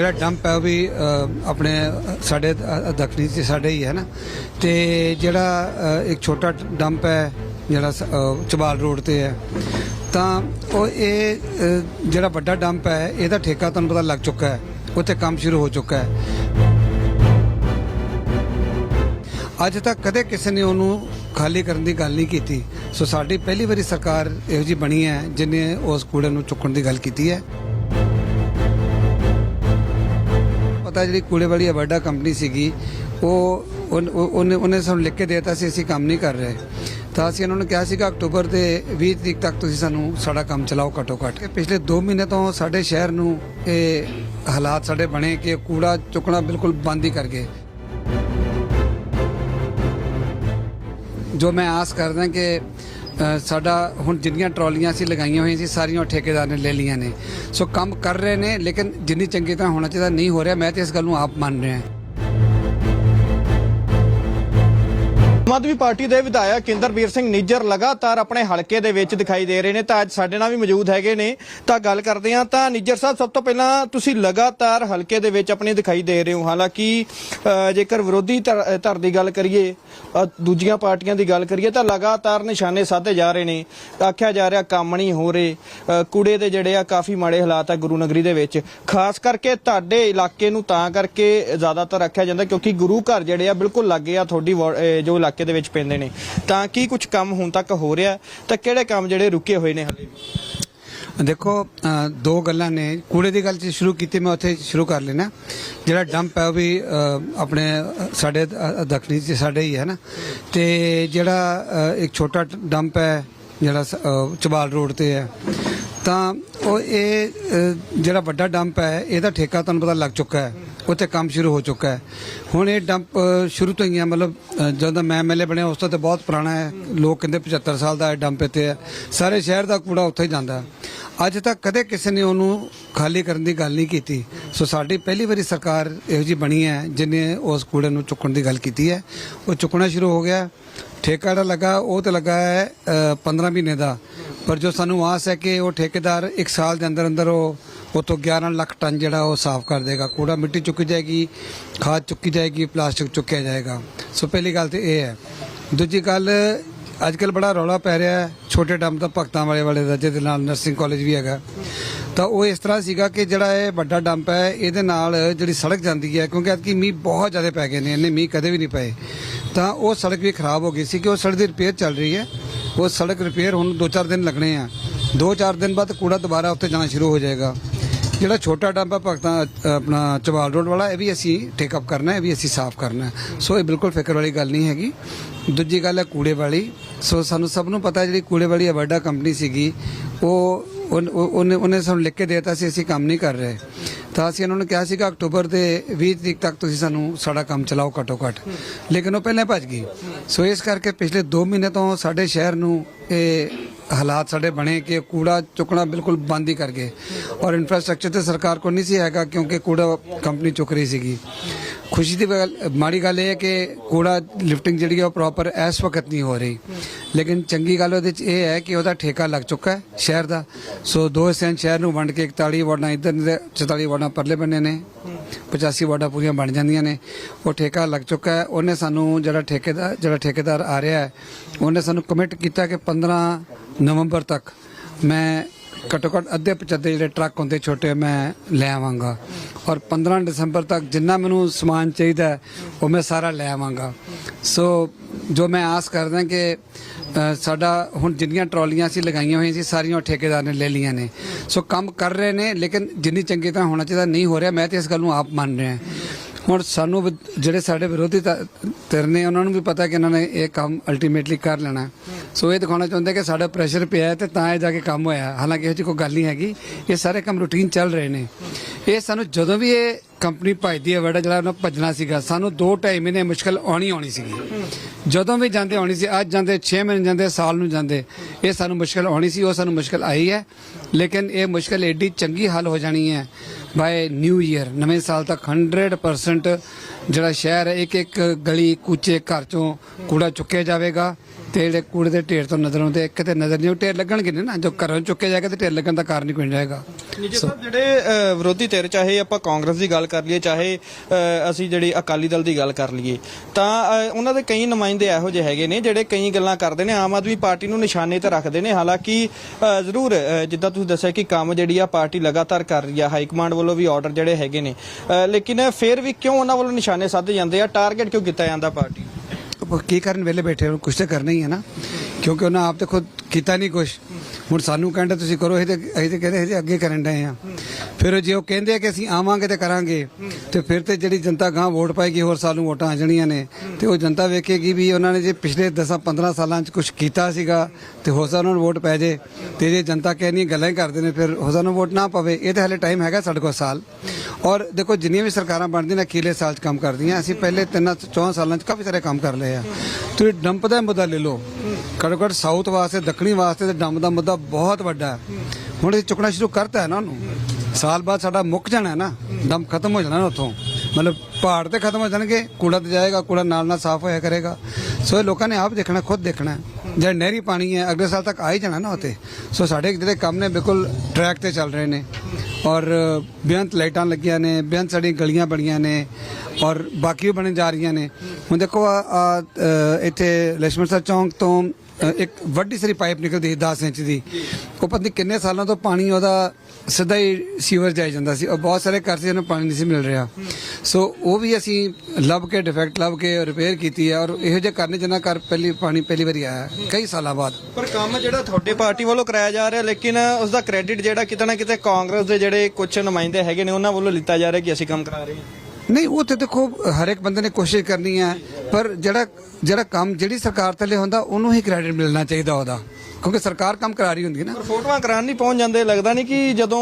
ਜਿਹੜਾ ਡੰਪ ਹੈ ਉਹ ਵੀ ਆਪਣੇ ਸਾਡੇ ਦੱਖਣੀ ਚ ਸਾਡੇ ਹੀ ਹੈ ਨਾ। ਤੇ ਜਿਹੜਾ ਇੱਕ ਛੋਟਾ ਡੰਪ ਹੈ, ਜਿਹੜਾ ਸ- ਚਬਾਲ ਰੋਡ ਤੇ ਹੈ। ਤਾਂ ਉਹ ਇਹ ਜਿਹੜਾ ਵੱਡਾ ਡੰਪ ਹੈ, ਇਹਦਾ ਠੇਕਾ ਤੁਹਾਨੂੰ ਪਤਾ ਲੱਗ ਚੁੱਕਾ ਹੈ। ਉੱਥੇ ਕੰਮ ਸ਼ੁਰੂ ਹੋ ਚੁੱਕਾ ਹੈ। ਅੱਜ ਤੱਕ ਕਦੇ ਕਿਸੇ ਨੇ ਉਹਨੂੰ ਖਾਲੀ ਕਰਨ ਦੀ ਗੱਲ ਨਹੀਂ ਕੀਤੀ। ਸੋ ਸਾਡੀ ਪਹਿਲੀ ਵਾਰੀ ਸਰਕਾਰ ਇਹੋ ਜੀ ਬਣੀ ਹੈ, ਜਿਨੇ ਉਸ ਕੂੜੇ ਨੂੰ ਚੁੱਕਣ ਦੀ ਗੱਲ ਕੀਤੀ ਹੈ। ਪਤਾ ਜਿਹੜੀ ਕੂੜੇ ਵਾਲੀ ਅਵਾਰਡਾ ਕੰਪਨੀ ਸੀਗੀ, ਉਹ ਉਹਨੇ ਉਹਨੇ ਸਾਨੂੰ ਲਿਖ ਕੇ ਦੇ ਦਿੱਤਾ ਸੀ, ਅਸੀਂ ਕੰਮ ਨਹੀਂ ਕਰ ਰਹੇ। ਤਾਂ ਅਸੀਂ ਉਹਨਾਂ ਨੂੰ ਕਿਹਾ ਸੀਗਾ ਅਕਤੂਬਰ ਦੇ 20 ਤਰੀਕ ਤੱਕ ਤੁਸੀਂ ਸਾਨੂੰ ਸਾਡਾ ਕੰਮ ਚਲਾਓ ਘੱਟੋ ਘੱਟ। ਪਿਛਲੇ 2 ਮਹੀਨੇ ਤੋਂ ਸਾਡੇ ਸ਼ਹਿਰ ਨੂੰ ਇਹ ਹਾਲਾਤ ਸਾਡੇ ਬਣੇ ਕਿ ਕੂੜਾ ਚੁੱਕਣਾ ਬਿਲਕੁਲ ਬੰਦ ਹੀ ਕਰ ਗਏ। ਜੋ ਮੈਂ ਆਸ ਕਰਦਾ ਕਿ ਸਾਡਾ ਹੁਣ ਜਿੰਨੀਆਂ ਟਰਾਲੀਆਂ ਅਸੀਂ ਲਗਾਈਆਂ ਹੋਈਆਂ ਸੀ, ਸਾਰੀਆਂ ਉਹ ਠੇਕੇਦਾਰ ਨੇ ਲੈ ਲਈਆਂ ਨੇ। ਸੋ ਕੰਮ ਕਰ ਰਹੇ ਨੇ, ਲੇਕਿਨ ਜਿੰਨੀ ਚੰਗੀ ਤਰ੍ਹਾਂ ਹੋਣਾ ਚਾਹੀਦਾ, ਨਹੀਂ ਹੋ ਰਿਹਾ, ਮੈਂ ਤੇ ਇਸ ਗੱਲ ਨੂੰ ਆਪ ਮੰਨ ਰਿਹਾ। ਆਮ ਆਦਮੀ ਪਾਰਟੀ ਦੇ ਵਿਧਾਇਕ ਇੰਦਰਬੀਰ ਸਿੰਘ ਨਿੱਜਰ ਲਗਾਤਾਰ ਆਪਣੇ ਹਲਕੇ ਦੇ ਵਿੱਚ ਦਿਖਾਈ ਦੇ ਰਹੇ ਨੇ। ਤਾਂ ਅੱਜ ਸਾਡੇ ਨਾਲ ਵੀ ਮੌਜੂਦ ਹੈਗੇ ਨੇ। ਤਾਂ ਗੱਲ ਕਰਦੇ ਹਾਂ ਤਾਂ ਨਿੱਜਰ ਸਾਹਿਬ, ਸਭ ਤੋਂ ਪਹਿਲਾਂ ਤੁਸੀਂ ਲਗਾਤਾਰ ਹਲਕੇ ਦੇ ਵਿੱਚ ਆਪਣੀ ਦਿਖਾਈ ਦੇ ਰਹੇ ਹੋ। ਹਾਲਾਂਕਿ ਜੇਕਰ ਵਿਰੋਧੀ ਧਿਰ ਧਿਰ ਦੀ ਗੱਲ ਕਰੀਏ ਦੂਜੀਆਂ ਪਾਰਟੀਆਂ ਦੀ ਗੱਲ ਕਰੀਏ, ਤਾਂ ਲਗਾਤਾਰ ਨਿਸ਼ਾਨੇ ਸਾਧੇ ਜਾ ਰਹੇ ਨੇ। ਆਖਿਆ ਜਾ ਰਿਹਾ ਕੰਮ ਨਹੀਂ ਹੋ ਰਹੇ। ਕੂੜੇ ਦੇ ਜਿਹੜੇ ਆ ਕਾਫੀ ਮਾੜੇ ਹਾਲਾਤ ਆ ਗੁਰੂ ਨਗਰੀ ਦੇ ਵਿੱਚ। ਖਾਸ ਕਰਕੇ ਤੁਹਾਡੇ ਇਲਾਕੇ ਨੂੰ ਤਾਂ ਕਰਕੇ ਜ਼ਿਆਦਾਤਰ ਆਖਿਆ ਜਾਂਦਾ ਕਿਉਂਕਿ ਗੁਰੂ ਘਰ ਜਿਹੜੇ ਆ ਬਿਲਕੁਲ ਲੱਗੇ ਆ ਤੁਹਾਡੀ ਵਾ- ਜੋ ਇਲਾਕੇ ਦੇ ਵਿੱਚ ਪੈਂਦੇ ਨੇ। ਤਾਂ ਕੀ ਕੁਝ ਕੰਮ ਹੁਣ ਤੱਕ ਹੋ ਰਿਹਾ? ਤਾਂ ਕਿਹੜੇ ਕੰਮ ਜਿਹੜੇ ਰੁਕੇ ਹੋਏ ਨੇ ਹਲੇ? ਦੇਖੋ ਦੋ ਗੱਲਾਂ ਨੇ। ਕੂੜੇ ਦੀ ਗੱਲ ਚ ਸ਼ੁਰੂ ਕੀਤੀ, ਮੈਂ ਉੱਥੇ ਸ਼ੁਰੂ ਕਰ ਲੈਣਾ ਜਿਹੜਾ ਡੰਪ ਹੈ, ਉਹ ਵੀ ਆਪਣੇ ਸਾਡੇ ਦੱਖਣੀ ਚ ਸਾਡੇ ਹੀ ਹੈ ਨਾ। ਤੇ ਜਿਹੜਾ ਇੱਕ ਛੋਟਾ ਡੰਪ ਹੈ, ਜਿਹੜਾ ਚਬਾਲ ਰੋਡ ਤੇ ਹੈ। ਤਾਂ ਉਹ ਇਹ ਅ, ਜਿਹੜਾ ਵੱਡਾ ਡੰਪ ਹੈ ਇਹਦਾ ਠੇਕਾ ਤੁਹਾਨੂੰ ਪਤਾ ਲੱਗ ਚੁੱਕਾ ਹੈ। ਉੱਥੇ ਕੰਮ ਸ਼ੁਰੂ ਹੋ ਚੁੱਕਾ ਹੈ। ਹੁਣ ਇਹ ਡੰਪ ਅ, ਸ਼ੁਰੂ ਤੋਂ ਹੀ ਹੈ ਮਤਲਬ ਅ, ਜਦੋਂ ਦਾ ਮੈਂ ਐਮਐਲਏ ਬਣਿਆ ਉਸ ਤੋਂ ਤੇ ਬਹੁਤ ਪੁਰਾਣਾ ਹੈ। ਲੋਕ ਕਹਿੰਦੇ 75 ਸਾਲ ਦਾ ਇਹ ਡੰਪ ਇੱਥੇ ਹੈ। ਸਾਰੇ ਸ਼ਹਿਰ ਦਾ ਕੂੜਾ ਉੱਥੇ ਹੀ ਜਾਂਦਾ ਹੈ। ਅੱਜ ਤੱਕ ਕਦੇ ਕਿਸੇ ਨੇ ਉਹਨੂੰ ਖਾਲੀ ਕਰਨ ਦੀ ਗੱਲ ਨਹੀਂ ਕੀਤੀ। ਸੋ ਸਾਡੀ ਪਹਿਲੀ ਵਾਰੀ ਸਰਕਾਰ ਇਹੋ ਜੀ ਬਣੀ ਹੈ ਜਿਨੇ ਉਸ ਕੂੜੇ ਨੂੰ ਚੁੱਕਣ ਦੀ ਗੱਲ ਕੀਤੀ ਹੈ। ਉਹ ਚੁੱਕਣਾ ਸ਼ੁਰੂ ਹੋ ਗਿਆ। ਠੇਕਾ ਜਿਹੜਾ ਲੱਗਾ ਉਹ ਤੇ ਲੱਗਾ ਹੈ ਅ, 15 ਮਹੀਨੇ ਦਾ। ਪਰ ਜੋ ਸਾਨੂੰ ਆਸ ਹੈ ਕਿ ਉਹ ਠੇਕੇਦਾਰ 1 ਸਾਲ ਦੇ ਅੰਦਰ ਅੰਦਰ ਉਹ ਉਤੋਂ 11 ਲੱਖ ਟਨ ਜਿਹੜਾ ਉਹ ਸਾਫ਼ ਕਰ ਦੇਗਾ। ਕੂੜਾ ਮਿੱਟੀ ਚੁੱਕੀ ਜਾਏਗੀ, ਖਾਦ ਚੁੱਕੀ ਜਾਏਗੀ, ਪਲਾਸਟਿਕ ਚੁੱਕਿਆ ਜਾਏਗਾ। ਸੋ ਪਹਿਲੀ ਗੱਲ ਤੇ ਇਹ ਹੈ। ਦੂਜੀ ਗੱਲ ਅੱਜ ਕੱਲ ਬੜਾ ਰੌਲਾ ਪੈ ਰਿਹਾ ਹੈ। ਛੋਟੇ ਡੰਮ ਦਾ ਭਗਤਾਂ ਵਾਲੇ ਵਾਲੇ ਦਾ, ਜਿਹਦੇ ਨਾਲ ਨਰਸਿੰਗ ਕਾਲਜ ਵੀ ਹੈਗਾ। ਤਾਂ ਉਹ ਇਸ ਤਰ੍ਹਾਂ ਸੀਗਾ ਕਿ ਜਿਹੜਾ ਇਹ ਵੱਡਾ ਡੰਪ ਹੈ, ਇਹਦੇ ਨਾਲ ਜਿਹੜੀ ਸੜਕ ਜਾਂਦੀ ਹੈ, ਕਿਉਂਕਿ ਅੱਜ ਕੀ ਮੀਂਹ ਬਹੁਤ ਜ਼ਿਆਦਾ ਪੈ ਗਏ ਨੇ, ਇੰਨੇ ਮੀਂਹ ਕਦੇ ਵੀ ਨਹੀਂ ਪਏ। ਤਾਂ ਉਹ ਸੜਕ ਵੀ ਖਰਾਬ ਹੋ ਗਈ ਸੀ ਕਿ ਉਹ ਸੜਕ ਦੀ ਰਿਪੇਅਰ ਚੱਲ ਰਹੀ ਹੈ। ਉਹ ਸੜਕ ਰਿਪੇਅਰ ਹੁਣ 2-4 ਦਿਨ ਲੱਗਣੇ ਆ। 2-4 ਦਿਨ ਬਾਅਦ ਕੂੜਾ ਦੁਬਾਰਾ ਉੱਥੇ ਜਾਣਾ ਸ਼ੁਰੂ ਹੋ ਜਾਏਗਾ। ਜਿਹੜਾ ਛੋਟਾ ਡੰਪ ਹੈ ਭਗਤਾਂ ਆਪਣਾ ਚਵਾਲ ਰੋਡ ਵਾਲਾ, ਇਹ ਵੀ ਅਸੀਂ ਟੇਕ ਅਪ ਕਰਨਾ ਹੈ ਇਹ ਵੀ ਅਸੀਂ ਸਾਫ਼ ਕਰਨਾ। ਹੈ ਸੋ ਇਹ ਬਿਲਕੁਲ ਫਿਕਰ ਵਾਲੀ ਗੱਲ ਨਹੀਂ ਹੈਗੀ। ਦੂਜੀ ਗੱਲ ਹੈ ਕੂੜੇ ਵਾਲੀ। ਸੋ ਸਾਨੂੰ ਸਭ ਨੂੰ ਪਤਾ ਜਿਹੜੀ ਕੂੜੇ ਵਾਲੀ ਅਵਾਰਡਾ ਕੰਪਨੀ ਸੀਗੀ, ਉਹ ਉਨ- ਉਹਨੇ ਉਹਨੇ ਸਾਨੂੰ ਲਿਖ ਕੇ ਦੇ ਦਿੱਤਾ ਸੀ, ਅਸੀਂ ਕੰਮ ਨਹੀਂ ਕਰ ਰਹੇ। ਤਾਂ ਅਸੀਂ ਉਹਨਾਂ ਨੂੰ ਕਿਹਾ ਸੀਗਾ ਅਕਤੂਬਰ ਦੇ 20 ਤਰੀਕ ਤੱਕ ਤੁਸੀਂ ਸਾਨੂੰ ਸਾਡਾ ਕੰਮ ਚਲਾਓ ਘੱਟੋ ਘੱਟ। ਲੇਕਿਨ ਉਹ ਪਹਿਲਾਂ ਭੱਜ ਗਈ। ਸੋ ਇਸ ਕਰਕੇ ਪਿਛਲੇ 2 ਮਹੀਨੇ ਤੋਂ ਸਾਡੇ ਸ਼ਹਿਰ ਨੂੰ ਇਹ ਹਾਲਾਤ ਸਾਡੇ ਬਣੇ ਕਿ ਕੂੜਾ ਚੁੱਕਣਾ ਬਿਲਕੁਲ ਬੰਦ ਹੀ ਕਰ ਗਏ। ਔਰ ਇਨਫਰਾਸਟ੍ਰਕਚਰ ਤੇ ਸਰਕਾਰ ਕੋਲ ਨਹੀਂ ਸੀ ਹੈਗਾ ਕਿਉਂਕਿ ਕੂੜਾ ਕੰਪਨੀ ਚੁੱਕ ਰਹੀ ਸੀਗੀ। ਖੁਸ਼ੀ ਦੀ ਗੱਲ, ਮਾੜੀ ਗੱਲ ਇਹ ਹੈ ਕਿ ਕੂੜਾ ਲਿਫਟਿੰਗ ਜਿਹੜੀ ਹੈ ਉਹ ਪ੍ਰੋਪਰ ਇਸ ਵਕਤ ਨਹੀਂ ਹੋ ਰਹੀ। ਲੇਕਿਨ ਚੰਗੀ ਗੱਲ ਉਹਦੇ ਚ ਇਹ ਹੈ ਕਿ ਉਹਦਾ ਠੇਕਾ ਲੱਗ ਚੁੱਕਾ ਹੈ ਸ਼ਹਿਰ ਦਾ। ਸੋ ਦੋ ਹਿੱਸਿਆਂ 'ਚ ਸ਼ਹਿਰ ਨੂੰ ਵੰਡ ਕੇ 41 ਵਾਰਡਾਂ ਇੱਧਰ ਨੇ 44 ਵਾਰਡਾਂ ਪਰਲੇ ਬੰਨੇ ਨੇ 85 ਵਾਰਡਾਂ ਪੂਰੀਆਂ ਬਣ ਜਾਂਦੀਆਂ ਨੇ। ਉਹ ਠੇਕਾ ਲੱਗ ਚੁੱਕਾ ਹੈ, ਉਹਨੇ ਸਾਨੂੰ ਜਿਹੜਾ ਠੇਕੇਦਾਰ ਜਿਹੜਾ ਠੇਕੇਦਾਰ ਆ ਰਿਹਾ ਹੈ, ਉਹਨੇ ਸਾਨੂੰ ਕਮਿਟ ਕੀਤਾ ਕਿ 15 ਨਵੰਬਰ ਤੱਕ ਮੈਂ ਘੱਟੋ ਘੱਟ ਅੱਧੇ ਪਚੱਧੇ ਜਿਹੜੇ ਟਰੱਕ ਹੁੰਦੇ ਛੋਟੇ ਮੈਂ ਲੈ ਆਵਾਂਗਾ। ਔਰ 15 ਦਸੰਬਰ ਤੱਕ ਜਿੰਨਾ ਮੈਨੂੰ ਸਮਾਨ ਚਾਹੀਦਾ ਉਹ ਮੈਂ ਸਾਰਾ ਲੈ ਆਵਾਂਗਾ। ਸੋ ਜੋ ਮੈਂ ਆਸ ਕਰਦਾ ਕਿ ਸਾਡਾ ਹੁਣ ਜਿੰਨੀਆਂ ਟਰਾਲੀਆਂ ਅਸੀਂ ਲਗਾਈਆਂ ਹੋਈਆਂ ਸੀ, ਸਾਰੀਆਂ ਉਹ ਠੇਕੇਦਾਰ ਨੇ ਲੈ ਲਈਆਂ ਨੇ। ਸੋ ਕੰਮ ਕਰ ਰਹੇ ਨੇ, ਲੇਕਿਨ ਜਿੰਨੀ ਚੰਗੀ ਤਰ੍ਹਾਂ ਹੋਣਾ ਚਾਹੀਦਾ ਨਹੀਂ ਹੋ ਰਿਹਾ, ਮੈਂ ਤੇ ਇਸ ਗੱਲ ਨੂੰ ਆਪ ਮੰਨ ਰਿਹਾ। ਹੁਣ ਸਾਨੂੰ ਵੀ ਜਿਹੜੇ ਸਾਡੇ ਵਿਰੋਧੀ ਧ- ਧਿਰ ਨੇ, ਉਹਨਾਂ ਨੂੰ ਵੀ ਪਤਾ ਕਿ ਇਹਨਾਂ ਨੇ ਇਹ ਕੰਮ ਅਲਟੀਮੇਟਲੀ ਕਰ ਲੈਣਾ। ਸੋ ਇਹ ਦਿਖਾਉਣਾ ਚਾਹੁੰਦੇ ਕਿ ਸਾਡਾ ਪ੍ਰੈਸ਼ਰ ਪਿਆ ਹੈ ਤੇ ਤਾਂ ਇਹ ਜਾ ਕੇ ਕੰਮ ਹੋਇਆ। ਹਾਲਾਂਕਿ ਇਹੋ ਜਿਹੀ ਕੋਈ ਗੱਲ ਨਹੀਂ ਹੈਗੀ। ਇਹ ਸਾਰੇ ਕੰਮ ਰੂਟੀਨ ਚੱਲ ਰਹੇ ਨੇ। ਇਹ ਸਾਨੂੰ ਜਦੋਂ ਵੀ ਇਹ ਕੰਪਨੀ ਭਜਦੀ ਹੈ ਵੜਾ ਜਿਹੜਾ ਉਹਨਾਂ ਭੱਜਣਾ ਸੀਗਾ। ਸਾਨੂੰ 2.5 ਮਹੀਨੇ ਮੁਸ਼ਕਲ ਆਉਣੀ ਆਉਣੀ ਸੀਗੀ। ਜਦੋਂ ਵੀ ਜਾਂਦੇ ਆਉਣੀ ਸੀ, ਅੱਜ ਜਾਂਦੇ 6 ਮਹੀਨੇ ਜਾਂਦੇ, ਸਾਲ ਨੂੰ ਜਾਂਦੇ। ਇਹ ਸਾਨੂੰ ਮੁਸ਼ਕਲ ਆਉਣੀ ਸੀ, ਉਹ ਸਾਨੂੰ ਮੁਸ਼ਕਲ ਆਈ ਹੈ। ਲੇਕਿਨ ਇਹ ਮੁਸ਼ਕਲ ਐਡੀ ਚੰਗੀ ਹੱਲ ਹੋ ਜਾਣੀ ਹੈ ਬਾਏ ਨਿਊ ਈਅਰ ਨਵੇਂ ਸਾਲ ਤੱਕ 100% ਜਿਹੜਾ ਸ਼ਹਿਰ ਹੈ ਇੱਕ ਇੱਕ ਗਲੀ, ਕੂਚੇ ਘਰ ਚੋਂ ਕੂੜਾ ਚੁੱਕਿਆ ਜਾਵੇਗਾ। ਤੇ ਜਿਹੜੇ ਕੂੜੇ ਦੇ ਢੇਰ ਤੋਂ ਨਜ਼ਰ ਆਉਂਦੇ ਇੱਕ ਤੇ ਨਜ਼ਰ ਨਹੀਂ ਉਹ ਢੇਰ ਲੱਗਣਗੇ ਨਹੀਂ ਨਾ ਜੋ ਘਰੋਂ ਚੁੱਕੇ ਜਾਏਗਾ ਤੇ ਢੇਰ ਲੱਗਣ ਦਾ ਕਾਰਨ ਹੀ ਕੋਈ ਨਹੀਂ ਰਹੇਗਾ। ਨਿੱਜੀ ਸਾਹਿਬ ਜਿਹੜੇ ਅ, ਵਿਰੋਧੀ ਧਿਰ ਚਾਹੇ ਆਪਾਂ ਕਾਂਗਰਸ ਦੀ ਗੱਲ ਕਰ ਲਈਏ ਚਾਹੇ ਅ, ਅਸੀਂ ਜਿਹੜੀ ਅਕਾਲੀ ਦਲ ਦੀ ਗੱਲ ਕਰ ਲਈਏ ਤਾਂ ਅ, ਉਹਨਾਂ ਦੇ ਕਈ ਨੁਮਾਇੰਦੇ ਇਹੋ ਜਿਹੇ ਹੈਗੇ ਨੇ ਜਿਹੜੇ ਕਈ ਗੱਲਾਂ ਕਰਦੇ ਨੇ ਆਮ ਆਦਮੀ ਪਾਰਟੀ ਨੂੰ ਨਿਸ਼ਾਨੇ ਤੇ ਰੱਖਦੇ ਨੇ। ਹਾਲਾਂਕਿ ਅ, ਜ਼ਰੂਰ ਅ, ਜਿੱਦਾਂ ਤੁਸੀਂ ਦੱਸਿਆ ਕਿ ਕੰਮ ਜਿਹੜੀ ਆ ਪਾਰਟੀ ਲਗਾਤਾਰ ਕਰ ਰਹੀ ਆ ਹਾਈ ਕਮਾਂਡ ਵੱਲੋਂ ਵੀ ਆਰਡਰ ਜਿਹੜੇ ਹੈਗੇ ਨੇ ਅ, ਲੇਕਿਨ ਫਿਰ ਵੀ ਕਿਉਂ ਉਹਨਾਂ ਵੱਲੋਂ ਨਿਸ਼ਾਨੇ ਸਾਧੇ ਜਾਂਦੇ ਆ? ਟਾਰਗੇਟ ਕਿਉਂ ਕੀਤਾ ਜਾਂਦਾ ਪਾਰਟੀ ਨੂੰ? ਉਹ ਕੀ ਕਰਨ ਵੇਲੇ ਬੈਠੇ ਹੋ ਕੁਛ ਤਾਂ ਕਰਨਾ ਹੀ ਹੈ ਨਾ। ਕਿਉਂਕਿ ਉਹਨਾਂ ਆਪ ਤੇ ਖੁਦ ਕੀਤਾ ਨਹੀਂ ਕੁਛ। ਹੁਣ ਸਾਨੂੰ ਕਹਿੰਦੇ ਤੁਸੀਂ ਕਰੋ ਇਹ ਤੇ ਅਸੀਂ ਤੇ ਕਹਿੰਦੇ, ਅਸੀਂ ਅੱਗੇ ਕਰਨ ਡਏ ਆ ਫਿਰ ਜੇ ਉਹ ਕਹਿੰਦੇ ਆ ਕਿ ਅਸੀਂ ਆਵਾਂਗੇ ਤੇ ਕਰਾਂਗੇ, ਤੇ ਫਿਰ ਤੇ ਜਿਹੜੀ ਜਨਤਾ ਗਾਂ ਵੋਟ ਪਾਏਗੀ, ਹੋਰ ਸਾਲ ਨੂੰ ਵੋਟਾਂ ਆ ਜਾਣੀਆਂ ਨੇ। ਤੇ ਉਹ ਜਨਤਾ ਵੇਖੇਗੀ ਵੀ ਉਹਨਾਂ ਨੇ ਜੇ ਪਿਛਲੇ 10 15 ਸਾਲਾਂ 'ਚ ਕੁਝ ਕੀਤਾ ਸੀਗਾ, ਤੇ ਹੋ ਸਕਦਾ ਉਹਨਾਂ ਨੂੰ ਵੋਟ ਪੈ ਜੇ। ਤੇ ਜੇ ਜਨਤਾ ਕਹਿੰਦੀ ਗੱਲਾਂ ਹੀ ਕਰਦੇ ਨੇ, ਫਿਰ ਹੋ ਸਕਦਾ ਨੂੰ ਵੋਟ ਨਾ ਪਵੇ। ਇਹ ਤਾਂ ਹਲੇ ਟਾਈਮ ਹੈਗਾ ਸਾਡੇ ਕੋਲ ਸਾਲ। ਔਰ ਦੇਖੋ, ਜਿੰਨੀਆਂ ਵੀ ਸਰਕਾਰਾਂ ਬਣਦੀਆਂ ਨੇ, ਅਖੀਰਲੇ ਸਾਲ 'ਚ ਕੰਮ ਕਰਦੀਆਂ, ਅਸੀਂ ਪਹਿਲੇ ਤਿੰਨ ਚੌਹਾਂ ਸਾਲਾਂ 'ਚ ਕਾਫੀ ਸਾਰੇ ਕੰਮ ਕਰ ਲਏ ਆ। ਤੁਸੀਂ ਡੰਪ ਦਾ ਮੁੱਦਾ ਲੈ ਲਓ। ਘੱਟੋ ਘੱਟ ਸਾਊਥ ਵਾਸਤੇ, ਦੱਖਣੀ ਵਾਸਤੇ ਤੇ ਡੰਪ ਦਾ ਮੁੱਦਾ ਬਹੁਤ ਵੱਡਾ ਹੁਣ ਇਹ ਚੁੱਕਣਾ ਸ਼ੁਰੂ ਕਰਤਾ ਹੈ ਨਾ ਉਹਨੂੰ। ਸਾਲ ਬਾਅਦ ਸਾਡਾ ਮੁੱਕ ਜਾਣਾ ਹੈ ਨਾ, ਦਮ ਖਤਮ ਹੋ ਜਾਣਾ ਨਾ ਉੱਥੋਂ। ਮਤਲਬ ਪਹਾੜ ਤੇ ਖਤਮ ਹੋ ਜਾਣਗੇ, ਕੂੜਾ ਤੇ ਜਾਏਗਾ, ਕੂੜਾ ਨਾਲ ਨਾਲ ਸਾਫ਼ ਹੋਇਆ ਕਰੇਗਾ। ਸੋ ਇਹ ਲੋਕਾਂ ਨੇ ਆਪ ਦੇਖਣਾ, ਖੁਦ ਦੇਖਣਾ ਜਿਹੜਾ ਨਹਿਰੀ ਪਾਣੀ ਹੈ, ਅਗਲੇ ਸਾਲ ਤੱਕ ਆ ਹੀ ਜਾਣਾ ਨਾ ਉੱਥੇ। ਸੋ ਸਾਡੇ ਜਿਹੜੇ ਕੰਮ ਨੇ, ਬਿਲਕੁਲ ਟਰੈਕ ਤੇ ਚੱਲ ਰਹੇ ਨੇ। ਔਰ ਬੇਅੰਤ ਲਾਈਟਾਂ ਲੱਗੀਆਂ ਨੇ, ਬੇਅੰਤ ਸਾਡੀ ਗਲੀਆਂ ਬਣੀਆਂ ਨੇ, ਔਰ ਬਾਕੀ ਵੀ ਬਣ ਜਾ ਰਹੀਆਂ ਨੇ। ਹੁਣ ਦੇਖੋ ਇੱਥੇ ਲక్ష్ਮਣ ਸਰ ਚੌਂਕ ਤੋਂ ਇੱਕ ਵੱਡੀ ਸਾਰੀ ਪਾਈਪ ਨਿਕਲਦੀ 10 ਇੰਚ ਦੀ। ਉਹ ਪਤਾ ਕਿੰਨੇ ਸਾਲਾਂ ਤੋਂ ਪਾਣੀ ਉਹਦਾ ਸਿੱਧਾ ਹੀ ਸੀਵਰ ਜਾਈ ਜਾਂਦਾ ਸੀ। ਔਰ ਬਹੁਤ ਸਾਰੇ ਘਰ ਸੀ ਉਹਨੂੰ ਪਾਣੀ ਨਹੀਂ ਸੀ ਮਿਲ ਰਿਹਾ। ਸੋ ਉਹ ਵੀ ਅਸੀਂ ਲੱਭ ਕੇ ਡਿਫੈਕਟ ਲੱਭ ਕੇ ਰਿਪੇਅਰ ਕੀਤੀ ਹੈ ਔਰ ਇਹੋ ਜਿਹੇ ਕਰਨੇ ਜਿਨ੍ਹਾਂ ਘਰ ਪਹਿਲੀ ਪਾਣੀ ਪਹਿਲੀ ਵਾਰੀ ਆਇਆ ਹੈ, ਕਈ ਸਾਲਾਂ ਬਾਅਦ। ਪਰ ਕੰਮ ਜਿਹੜਾ ਤੁਹਾਡੇ ਪਾਰਟੀ ਵੱਲੋਂ ਕਰਾਇਆ ਜਾ ਰਿਹਾ ਲੇਕਿਨ ਉਸ ਦਾ ਕ੍ਰੈਡਿਟ ਜਿਹੜਾ ਕਿਤੇ ਨਾ ਕਿਤੇ ਕਾਂਗਰਸ ਦੇ ਜਿਹੜੇ ਕੁਝ ਨੁਮਾਇੰਦੇ ਹੈਗੇ ਨੇ ਉਹਨਾਂ ਵੱਲੋਂ ਲਿੱਤਾ ਜਾ ਰਿਹਾ ਕਿ ਅਸੀਂ ਕੰਮ ਕਰਾ ਰਹੇ ਹਾਂ। ਨਹੀਂ ਉਹ ਤੇ ਦੇਖੋ ਹਰ ਇੱਕ ਬੰਦੇ ਨੇ ਕੋਸ਼ਿਸ਼ ਕਰਨੀ ਹੈ ਪਰ ਜਿਹੜਾ ਜਿਹੜਾ ਕੰਮ ਜਿਹੜੀ ਸਰਕਾਰ ਥੱਲੇ ਹੁੰਦਾ ਉਹਨੂੰ ਹੀ ਕ੍ਰੈਡਿਟ ਮਿਲਣਾ ਚਾਹੀਦਾ ਉਹਦਾ। ਕਿਉਂਕਿ ਸਰਕਾਰ ਕੰਮ ਕਰਾ ਰਹੀ ਹੁੰਦੀ ਹੈ ਨਾ। ਪਰ ਫੋਟੋਆਂ ਕਰਾਉਣ ਨਹੀਂ ਪਹੁੰਚ ਜਾਂਦੇ ਲੱਗਦਾ ਨਹੀਂ ਕਿ ਜਦੋਂ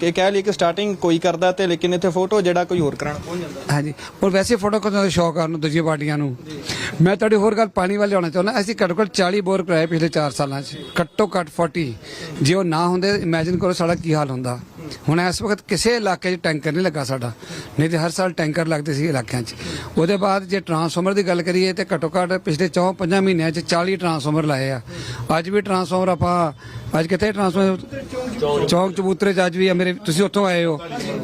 ਕਿ ਕਹਿ ਲਈ ਕਿ ਸਟਾਰਟਿੰਗ ਕੋਈ ਕਰਦਾ ਤੇ ਲੇਕਿਨ ਇੱਥੇ ਫੋਟੋ ਜਿਹੜਾ ਕੋਈ ਹੋਰ ਕਰਾਉਣ ਪਹੁੰਚ ਜਾਂਦਾ। ਹਾਂਜੀ ਔਰ ਵੈਸੇ ਫੋਟੋ ਖਿੱਚਣ ਦਾ ਸ਼ੌਕ ਆ ਨੂੰ ਦੂਜੀਆਂ ਪਾਰਟੀਆਂ ਨੂੰ। ਮੈਂ ਤੁਹਾਡੀ ਹੋਰ ਗੱਲ ਪਾਣੀ ਵੱਲ ਲਿਆਉਣਾ ਚਾਹੁੰਦਾ ਅਸੀਂ ਘੱਟੋ ਘੱਟ 40 ਬੋਰ ਕਰਾਏ ਪਿਛਲੇ 4 ਸਾਲਾਂ 'ਚ ਘੱਟੋ ਘੱਟ 40 ਜੇ ਉਹ ਨਾ ਹੁੰਦੇ ਇਮੇਜਿਨ ਕਰੋ ਸਾਡਾ ਕੀ ਹਾਲ ਹੁੰਦਾ। ਹੁਣ ਇਸ ਵਕਤ ਕਿਸੇ ਇਲਾਕੇ 'ਚ ਟੈਂਕਰ ਨਹੀਂ ਲੱਗਾ ਸਾਡਾ। ਨਹੀਂ ਤੇ ਹਰ ਸਾਲ ਟੈਂਕਰ ਲੱਗਦੇ ਸੀ ਇਲਾਕਿਆਂ 'ਚ। ਉਹਦੇ ਬਾਅਦ ਜੇ ਟਰਾਂਸਫਾਰਮਰ ਦੀ ਗੱਲ ਕਰੀਏ ਤੇ ਘੱਟੋ ਘੱਟ ਪਿਛਲੇ 4-5 ਮਹੀਨਿਆਂ 'ਚ 40 ਟਰਾਂਸਫਾਰਮਰ ਲਾਏ ਆ। ਅੱਜ ਵੀ ਟਰਾਂਸਫਾਰਮਰ ਆਪਾਂ ਅੱਜ ਕਿੱਥੇ ਟਰਾਂਸਫਾਰਮਰ ਚੌਂਕ ਚਬੂਤਰੇ 'ਚ ਅੱਜ ਵੀ ਆ ਮੇਰੇ, ਤੁਸੀਂ ਉੱਥੋਂ ਆਏ ਹੋ।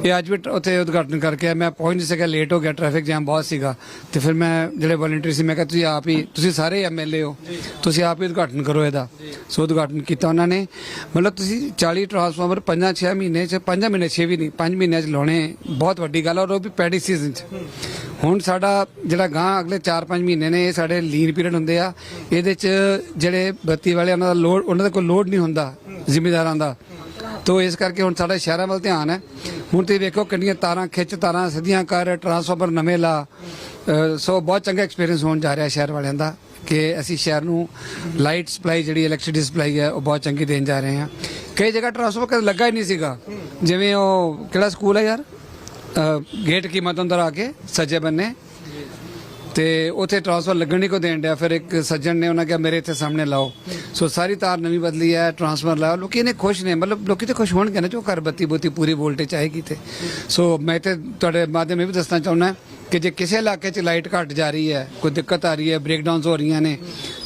ਇਹ ਅੱਜ ਵੀ ਉੱਥੇ ਉਦਘਾਟਨ ਕਰਕੇ ਆਇਆ। ਮੈਂ ਪਹੁੰਚ ਨਹੀਂ ਸਕਿਆ ਲੇਟ ਹੋ ਗਿਆ ਟ੍ਰੈਫਿਕ ਜਾਮ ਬਹੁਤ ਸੀਗਾ। ਤੇ ਫਿਰ ਮੈਂ ਜਿਹੜੇ ਵਲੰਟੀਅਰ ਸੀ, ਮੈਂ ਕਿਹਾ ਤੁਸੀਂ ਆਪ ਹੀ ਤੁਸੀਂ ਸਾਰੇ ਐਮਐਲਏ ਹੋ। ਤੁਸੀਂ ਆਪ ਹੀ ਉਦਘਾਟਨ ਕਰੋ ਇਹਦਾ। ਸੋ ਉਦਘਾਟਨ ਕੀਤਾ ਉਹਨਾਂ ਨੇ। ਮਤਲਬ ਤੁਸੀਂ 40 ਟਰਾਂਸਫਾਰਮਰ 5-6 ਮਹੀਨੇ 'ਚ 5 ਮਹੀਨੇ 6 ਵੀ ਨਹੀਂ 5 ਮਹੀਨਿਆਂ 'ਚ ਲਾਉਣੇ। ਬਹੁਤ ਵੱਡੀ ਗੱਲ ਆ। ਔਰ ਉਹ ਵੀ ਪੈਡੀ ਸੀਜ਼ਨ 'ਚ। ਹੁਣ ਸਾਡਾ ਜਿਹੜਾ ਗਾਂ ਅਗਲੇ 4-5 ਮਹੀਨੇ ਨੇ, ਇਹ ਸਾਡੇ ਲੀਨ ਪੀਰੀਅਡ ਹੁੰਦੇ ਆ। ਇਹਦੇ 'ਚ ਜਿਹੜੇ ਬੱਤੀ ਵਾਲੇ ਉਹਨਾਂ ਦਾ ਲੋਡ, ਉਹਨਾਂ ਦੇ ਕੋਲ ਲੋਡ ਨਹੀਂ ਹੁੰਦਾ, ਜ਼ਿੰਮੇਦਾਰਾਂ ਦਾ। ਤੋ ਇਸ ਕਰਕੇ ਹੁਣ ਸਾਡਾ ਸ਼ਹਿਰਾਂ ਵੱਲ ਧਿਆਨ ਹੈ। ਹੁਣ ਤੁਸੀਂ ਵੇਖੋ ਕਿੰਨੀਆਂ ਤਾਰਾਂ ਖਿੱਚ ਤਾਰਾਂ ਸਿੱਧੀਆਂ ਕਰ ਟਰਾਂਸਫਾਰਮਰ ਨਵੇਂ ਲਾ। ਸੋ ਬਹੁਤ ਚੰਗਾ ਐਕਸਪੀਰੀਅੰਸ ਹੋਣ ਜਾ ਰਿਹਾ ਸ਼ਹਿਰ ਵਾਲਿਆਂ ਦਾ ਕਿ ਅਸੀਂ ਸ਼ਹਿਰ ਨੂੰ ਲਾਈਟ ਸਪਲਾਈ ਜਿਹੜੀ ਇਲੈਕਟ੍ਰਿਸਿਟੀ ਸਪਲਾਈ ਹੈ, ਉਹ ਬਹੁਤ ਚੰਗੀ ਦੇਣ ਜਾ ਰਹੇ ਹਾਂ। ਕਈ ਜਗ੍ਹਾ ਟਰਾਂਸਫਾਰਮਰ ਕਦੇ ਲੱਗਾ ਹੀ ਨਹੀਂ ਸੀਗਾ। ਜਿਵੇਂ ਉਹ ਕਿਹੜਾ ਸਕੂਲ ਹੈ ਯਾਰ? ਗੇਟ ਕੀਮਤ ਅੰਦਰ ਆ ਕੇ ਸੱਜੇ ਬੰਨੇ। ਤੇ ਉਥੇ ਟਰਾਂਸਫਰ ਲੱਗਣ ਨਹੀਂ ਕੋ ਦੇਣ ਡਿਆ। ਫਿਰ ਇੱਕ ਸੱਜਣ ਨੇ ਉਹਨਾਂ ਕਿਹਾ, ਮੇਰੇ ਇੱਥੇ ਸਾਹਮਣੇ ਲਾਓ। ਸੋ ਸਾਰੀ ਤਾਰ ਨਵੀਂ ਬਦਲੀ ਹੈ ਟਰਾਂਸਫਰ ਲਾਓ ਲੋਕੀ ਇਹਨੇ ਖੁਸ਼ ਨੇ। ਮਤਲਬ ਲੋਕੀ ਤੇ ਖੁਸ਼ ਹੋਣਗੇ ਨਾ ਜੋ ਘਰ ਬੱਤੀ ਬੋਤੀ ਪੂਰੀ ਵੋਲਟੇਜ ਆਏਗੀ ਤੇ। ਸੋ ਮੈਂ ਤੇ ਤੁਹਾਡੇ ਮਾਧਿਅਮ ਇਹ ਵੀ ਦੱਸਣਾ ਚਾਹੁੰਦਾ ਕਿ ਜੇ ਕਿਸੇ ਇਲਾਕੇ 'ਚ ਲਾਈਟ ਘਟ ਜਾ ਰਹੀ ਹੈ, ਕੋਈ ਦਿੱਕਤ ਆ ਰਹੀ ਹੈ ਬ੍ਰੇਕਡਾਊਨਸ ਹੋ ਰਹੀਆਂ ਨੇ,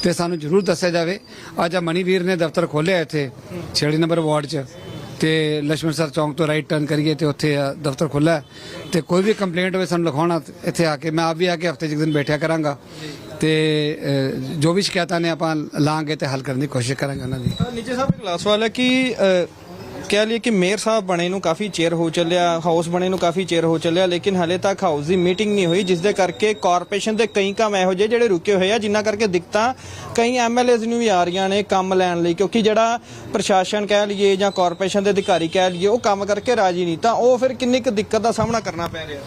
ਤੇ ਸਾਨੂੰ ਜ਼ਰੂਰ ਦੱਸਿਆ ਜਾਵੇ। ਅੱਜ ਆ ਮਣੀਵੀਰ ਨੇ ਦਫ਼ਤਰ ਖੋਲ੍ਹਿਆ ਇੱਥੇ 6 ਨੰਬਰ ਵਾਰਡ 'ਚ। ਤੇ ਲక్ష్ਮਣ ਸਰ ਚੌਂਕ ਤੋਂ ਰਾਈਟ ਟਰਨ ਕਰੀਏ ਤੇ ਉੱਥੇ ਦਫ਼ਤਰ ਖੁੱਲਾ ਹੈ। ਤੇ ਕੋਈ ਵੀ ਕੰਪਲੇਂਟ ਹੋਵੇ ਸਾਨੂੰ ਲਿਖਾਉਣਾ ਇੱਥੇ ਆ ਕੇ, ਮੈਂ ਆਪ ਵੀ ਆ ਕੇ ਹਫ਼ਤੇ ਜਿੱਕ ਦਿਨ ਬੈਠਿਆ ਕਰਾਂਗਾ। ਤੇ ਜੋ ਵੀ ਸ਼ਿਕਾਇਤਾਂ ਨੇ ਆਪਾਂ ਲਾਂਗੇ ਤੇ ਹੱਲ ਕਰਨ ਦੀ ਕੋਸ਼ਿਸ਼ ਕਰਾਂਗੇ ਉਹਨਾਂ ਦੀ। ਨੀਚੇ ਸਾਹਿਬ ਇੱਕ ਲਾਸਟ ਸਵਾਲ ਹੈ ਕਿ ਕਹਿ ਲਈਏ ਕਿ ਮੇਅਰ ਸਾਹਿਬ ਬਣੇ ਨੂੰ ਕਾਫੀ ਚੇਰ ਹੋ ਚੱਲਿਆ, ਹਾਊਸ ਬਣੇ ਨੂੰ ਕਾਫੀ ਚੇਰ ਹੋ ਚੱਲਿਆ, ਲੇਕਿਨ ਹਲੇ ਤੱਕ ਹਾਊਸ ਦੀ ਮੀਟਿੰਗ ਨਹੀਂ ਹੋਈ ਜਿਸ ਦੇ ਕਰਕੇ ਕਾਰਪੋਰੇਸ਼ਨ ਦੇ ਕਈ ਕੰਮ ਇਹੋ ਜਿਹੇ ਜਿਹੜੇ ਰੁਕੇ ਹੋਏ ਆ, ਜਿਨ੍ਹਾਂ ਕਰਕੇ ਦਿੱਕਤਾਂ ਕਈ ਐਮਐਲਏਜ਼ ਨੂੰ ਵੀ ਆ ਰਹੀਆਂ ਨੇ ਕੰਮ ਲੈਣ ਲਈ, ਕਿਉਂਕਿ ਜਿਹੜਾ ਪ੍ਰਸ਼ਾਸਨ ਕਹਿ ਲਈਏ ਜਾਂ ਕਾਰਪੋਰੇਸ਼ਨ ਦੇ ਅਧਿਕਾਰੀ ਕਹਿ ਲਈਏ, ਉਹ ਕੰਮ ਕਰਕੇ ਰਾਜੀ ਨਹੀਂ, ਤਾਂ ਉਹ ਫਿਰ ਕਿੰਨੀ ਕੁ ਦਿੱਕਤ ਦਾ ਸਾਹਮਣਾ ਕਰਨਾ ਪੈ ਰਿਹਾ?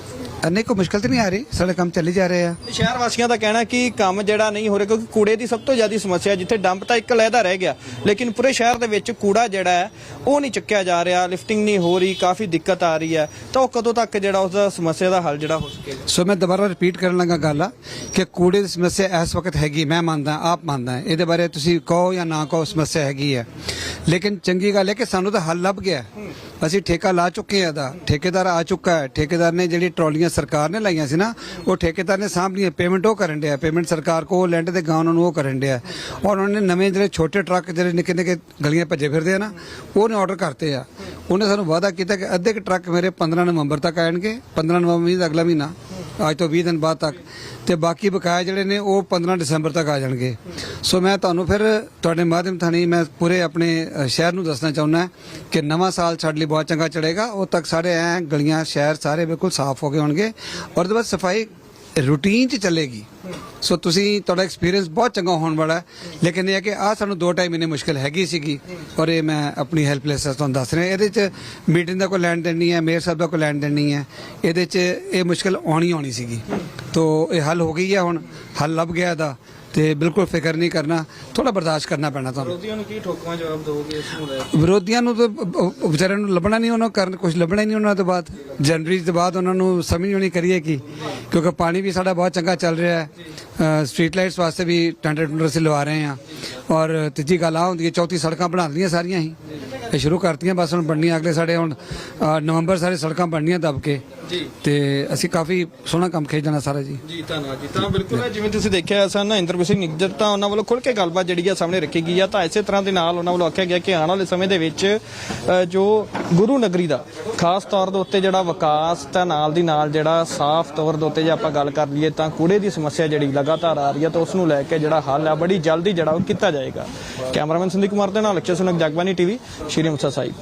ਅੰਨੇ ਕੋਈ ਮੁਸ਼ਕਲ ਤੇ ਨਹੀਂ ਆ ਰਹੀ? ਸਾਡੇ ਕੰਮ ਚੱਲੀ ਜਾ ਰਹੇ ਆ। ਸ਼ਹਿਰ ਵਾਸੀਆਂ ਦਾ ਕਹਿਣਾ ਕਿ ਕੰਮ ਜਿਹੜਾ ਨਹੀਂ ਹੋ ਰਿਹਾ ਕਿਉਂਕਿ ਕੂੜੇ ਦੀ ਸਭ ਤੋਂ ਜ਼ਿਆਦਾ ਸਮੱਸਿਆ ਜਿੱਥੇ ਡੰਪ ਤਾਂ ਇੱਕ ਲਹਿਦਾ ਰਹਿ ਗਿਆ ਲੇਕਿਨ ਪੂਰੇ ਸ਼ਹਿਰ ਦੇ ਵਿੱਚ ਕੂੜਾ ਜਿਹੜਾ ਹੈ ਉਹ ਨਹੀਂ ਚੱਕਿਆ ਜਾ ਰਿਹਾ ਲਿਫਟਿੰਗ ਨਹੀਂ ਹੋ ਰਹੀ ਕਾਫੀ ਦਿੱਕਤ ਆ ਰਹੀ ਹੈ। ਤਾਂ ਉਹ ਕਦੋਂ ਤੱਕ ਜਿਹੜਾ ਉਸ ਦਾ ਸਮੱਸਿਆ ਦਾ ਹੱਲ ਜਿਹੜਾ ਹੋ ਸਕੇ ਸੋ ਮੈਂ ਦੁਬਾਰਾ ਰਿਪੀਟ ਕਰਨ ਲੱਗਾ ਗੱਲ ਆ ਕਿ ਕੂੜੇ ਦੀ ਸਮੱਸਿਆ ਇਸ ਵਕਤ ਹੈਗੀ ਮੈਂ ਮੰਨਦਾ ਆਪ ਮੰਨਦਾ ਇਹਦੇ ਬਾਰੇ ਤੁਸੀਂ ਕਹੋ ਜਾਂ ਨਾ ਕਹੋ ਸਮੱਸਿਆ ਹੈਗੀ ਹੈ। ਲੇਕਿਨ ਚੰਗੀ ਗੱਲ ਹੈ ਕਿ ਸਾਨੂੰ ਤਾਂ ਹੱਲ ਲੱਭ ਗਿਆ। ਅਸੀਂ ਠੇਕਾ ਲਾ ਚੁੱਕੇ ਆ ਦਾ ਠੇਕੇਦਾਰ ਆ ਚੁੱਕਾ ਹੈ। ਠੇਕੇਦਾਰ ਨੇ ਜਿਹੜੀ ਟਰਾਲੀਆਂ ਸਰਕਾਰ ਨੇ ਲਾਈਆਂ ਸੀ ਨਾ, ਉਹ ਠੇਕੇਦਾਰ ਨੇ ਸਾਂਭ ਲਈਆਂ ਪੇਮੈਂਟ ਉਹ ਕਰਨ ਡਿਆ ਪੇਮੈਂਟ ਸਰਕਾਰ ਕੋ ਲੈਂਡ ਤੇ ਗਾਂ ਉਹਨਾਂ ਨੂੰ ਉਹ ਕਰਨ ਡਿਆ। ਔਰ ਉਹਨਾਂ ਨੇ ਨਵੇਂ ਜਿਹੜੇ ਛੋਟੇ ਟਰੱਕ ਜਿਹੜੇ ਨਿੱਕੇ ਨਿੱਕੇ ਗਲੀਆਂ ਭੱਜੇ ਫਿਰਦੇ ਆ ਨਾ, ਉਹਨੇ ਆਰਡਰ ਕਰਤੇ ਆ। ਉਹਨੇ ਸਾਨੂੰ ਵਾਅਦਾ ਕੀਤਾ ਕਿ ਅੱਧੇ ਕੁ ਟਰੱਕ ਮੇਰੇ 15 ਨਵੰਬਰ ਤੱਕ ਆਣਗੇ 15 ਨਵੰਬਰ ਮਹੀਨਾ ਅਗਲਾ ਮਹੀਨਾ। ਅੱਜ ਤੋਂ 20 ਦਿਨ ਬਾਅਦ ਤੱਕ। ਤੇ ਬਾਕੀ ਬਕਾਇਆ ਜਿਹੜੇ ਨੇ, ਉਹ 15 ਦਸੰਬਰ ਤੱਕ ਆ ਜਾਣਗੇ। ਸੋ ਮੈਂ ਤੁਹਾਨੂੰ ਫਿਰ ਤੁਹਾਡੇ ਮਾਧਿਅਮ ਥਾਣੀ ਮੈਂ ਪੂਰੇ ਆਪਣੇ ਸ਼ਹਿਰ ਨੂੰ ਦੱਸਣਾ ਚਾਹੁੰਦਾ ਕਿ ਨਵਾਂ ਸਾਲ ਸਾਡੇ ਲਈ ਬਹੁਤ ਚੰਗਾ ਚੜੇਗਾ ਉਹ ਤੱਕ ਸਾਰੇ ਐ ਗਲੀਆਂ, ਸ਼ਹਿਰ ਸਾਰੇ ਬਿਲਕੁਲ ਸਾਫ਼ ਹੋ ਗਏ ਹੋਣਗੇ। ਔਰ ਉਹਦੇ ਬਾਅਦ ਸਫ਼ਾਈ ਰੂਟੀਨ 'ਚ ਚੱਲੇਗੀ। ਸੋ ਤੁਸੀਂ ਤੁਹਾਡਾ ਐਕਸਪੀਰੀਅੰਸ ਬਹੁਤ ਚੰਗਾ ਹੋਣ ਵਾਲਾ ਹੈ। ਲੇਕਿਨ ਇਹ ਹੈ ਕਿ ਆ ਸਾਨੂੰ ਦੋ ਢਾਈ ਮਹੀਨੇ ਮੁਸ਼ਕਲ ਹੈਗੀ ਸੀਗੀ ਔਰ ਇਹ ਮੈਂ ਆਪਣੀ ਹੈਲਪਲੈਸ ਤੁਹਾਨੂੰ ਦੱਸ ਰਿਹਾ। ਇਹਦੇ 'ਚ ਮੀਟਿੰਗ ਦਾ ਕੋਈ ਲੈਣ ਦੇਣ ਨਹੀਂ ਹੈ ਮੇਅਰ ਸਾਹਿਬ ਦਾ ਕੋਈ ਲੈਣ ਦੇਣ ਨਹੀਂ ਹੈ। ਇਹਦੇ 'ਚ ਇਹ ਮੁਸ਼ਕਲ ਆਉਣੀ ਆਉਣੀ ਸੀਗੀ। ਤੋ, ਇਹ ਹੱਲ ਹੋ ਗਈ ਹੈ ਹੁਣ? ਹੱਲ ਲੱਭ ਗਿਆ ਇਹਦਾ। ਤੇ ਬਿਲਕੁਲ ਫਿਕਰ ਨਹੀਂ ਕਰਨਾ ਥੋੜਾ ਬਰਦਾਸ਼ਤ ਕਰਨਾ ਪੈਣਾ ਤੁਹਾਨੂੰ। ਵਿਰੋਧੀਆਂ ਨੂੰ ਕੀ ਠੋਕਵਾ ਜਵਾਬ ਦੋਗੇ ਇਸ ਨੂੰ ਲੈ ਵਿਰੋਧੀਆਂ ਨੂੰ ਤਾਂ ਵਿਚਾਰਿਆਂ ਨੂੰ ਲੱਭਣਾ ਨਹੀਂ ਉਹਨਾਂ ਕਰਨ ਕੁਝ ਲੱਭਣਾ ਹੀ ਨਹੀਂ ਉਹਨਾਂ ਤੋਂ ਬਾਅਦ। ਜਨਵਰੀ ਤੋਂ ਬਾਅਦ ਉਹਨਾਂ ਨੂੰ ਸਮਝ ਨਹੀਂ ਕਰੀਏ ਕੀ ਕਿਉਂਕਿ ਪਾਣੀ ਵੀ ਸਾਡਾ ਬਹੁਤ ਚੰਗਾ ਚੱਲ ਰਿਹਾ ਹੈ। ਸਟਰੀਟ ਲਾਈਟਸ ਵਾਸਤੇ ਵੀ ਟੈਂਡਰ ਟੁੰਡਰ ਅਸੀਂ ਲਵਾ ਰਹੇ ਹਾਂ। ਔਰ ਤੀਜੀ ਗੱਲ ਆ ਹੁੰਦੀ ਹੈ ਚੌਥੀ ਸੜਕਾਂ ਬਣਾ ਲਈਆਂ ਸਾਰੀਆਂ ਹੀ। ਇਹ ਸ਼ੁਰੂ ਕਰਤੀਆਂ ਬਸ ਹੁਣ ਬਣਨੀਆਂ ਅਗਲੇ ਸਾਡੇ ਹੁਣ ਨਵੰਬਰ ਸਾਰੇ ਸੜਕਾਂ ਬਣਨੀਆਂ ਦਬ ਕੇ। ਜੀ। ਤੇ ਅਸੀਂ ਕਾਫੀ ਸੋਹਣਾ ਕੰਮ ਖੇਡ ਜਾਣਾ ਸਾਰਾ ਜੀ। ਜੀ ਧੰਨਵਾਦ ਜੀ। ਤਾਂ ਬਿਲਕੁਲ ਜਿਵੇਂ ਤੁਸੀਂ ਦੇਖਿਆ ਸਨ ਇੰਦਰਪ੍ਰੀਤ ਸਿੰਘ ਨਿੱਜਰ ਤਾਂ ਉਹਨਾਂ ਵੱਲੋਂ ਖੁੱਲ ਕੇ ਗੱਲਬਾਤ ਜਿਹੜੀ ਆ ਸਾਹਮਣੇ ਰੱਖੀ ਗਈ ਆ। ਤਾਂ ਇਸੇ ਤਰ੍ਹਾਂ ਦੇ ਨਾਲ ਉਹਨਾਂ ਵੱਲੋਂ ਆਖਿਆ ਗਿਆ ਕਿ ਆਉਣ ਵਾਲੇ ਸਮੇਂ ਦੇ ਵਿੱਚ ਜੋ ਗੁਰੂ ਨਗਰੀ ਦਾ ਖਾਸ ਤੌਰ ਦੇ ਉੱਤੇ ਜਿਹੜਾ ਵਿਕਾਸ ਤਾਂ ਨਾਲ ਦੀ ਨਾਲ ਜਿਹੜਾ ਸਾਫ਼ ਤੌਰ ਦੇ ਉੱਤੇ ਜੇ ਆਪਾਂ ਗੱਲ ਕਰ ਲਈਏ ਤਾਂ ਕੂੜੇ ਦੀ ਸਮੱਸਿਆ ਜਿਹੜੀ ਲਗਾਤਾਰ ਆ ਰਹੀ ਹੈ ਤਾਂ ਉਸ ਨੂੰ ਲੈ ਕੇ ਜਿਹੜਾ ਹੱਲ ਆ ਬੜੀ ਜਲਦੀ ਜਿਹੜਾ ਉਹ ਕੀਤਾ ਜਾਏਗਾ। ਕੈਮਰਾਮੈਨ ਸੰਦੀਪ ਕੁਮਾਰ ਦੇ ਨਾਲ ਅਕਸ਼ੇ ਸੁਨਕ ਜਗਬਾਨੀ ਟੀਵੀ ਸ਼੍ਰੀ ਮੁਕਤਸਰ ਸਾਹਿਬ।